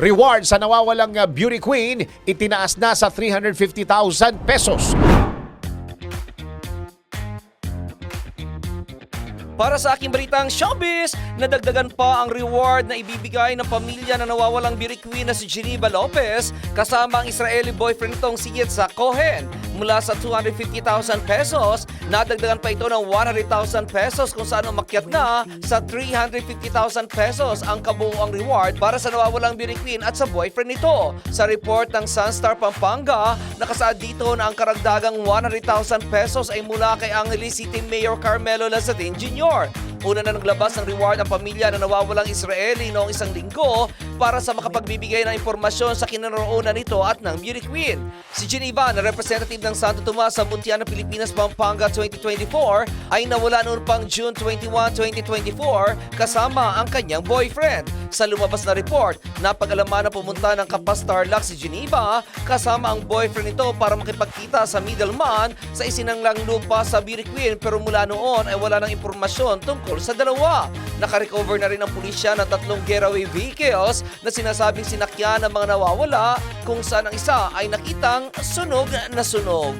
Reward sa nawawalang uh, beauty queen, itinaas na sa 350,000 pesos. Para sa aking balitang showbiz, nadagdagan pa ang reward na ibibigay ng pamilya na nawawalang beauty queen na si Geneva Lopez kasama ang Israeli boyfriend nitong si Yitzhak Cohen. Mula sa 250,000 pesos, nadagdagan pa ito ng 100,000 pesos kung saan umakyat na sa 350,000 pesos ang kabuuang reward para sa nawawalang beauty queen at sa boyfriend nito. Sa report ng Sunstar Pampanga, nakasaad dito na ang karagdagang 100,000 pesos ay mula kay Angeles City Mayor Carmelo Lazatin Jr. Una na naglabas ng reward ang pamilya na nawawalang Israeli noong isang linggo para sa makapagbibigay ng impormasyon sa kinaroonan nito at ng beauty queen. Si Geneva na representative ng Santo Tomas sa Muntiana, Pilipinas, Pampanga 2024 ay nawala noon pang June 21, 2024 kasama ang kanyang boyfriend. Sa lumabas na report, napag-alaman na pumunta ng kapas Tarlac si Geneva kasama ang boyfriend nito para makipagkita sa middleman sa isinanglang lupa sa beauty queen pero mula noon ay wala ng impormasyon tungkol sa dalawa. Nakarecover na rin ang pulisya ng tatlong getaway vehicles na sinasabing sinakyan ng mga nawawala kung saan ang isa ay nakitang sunog na sunog.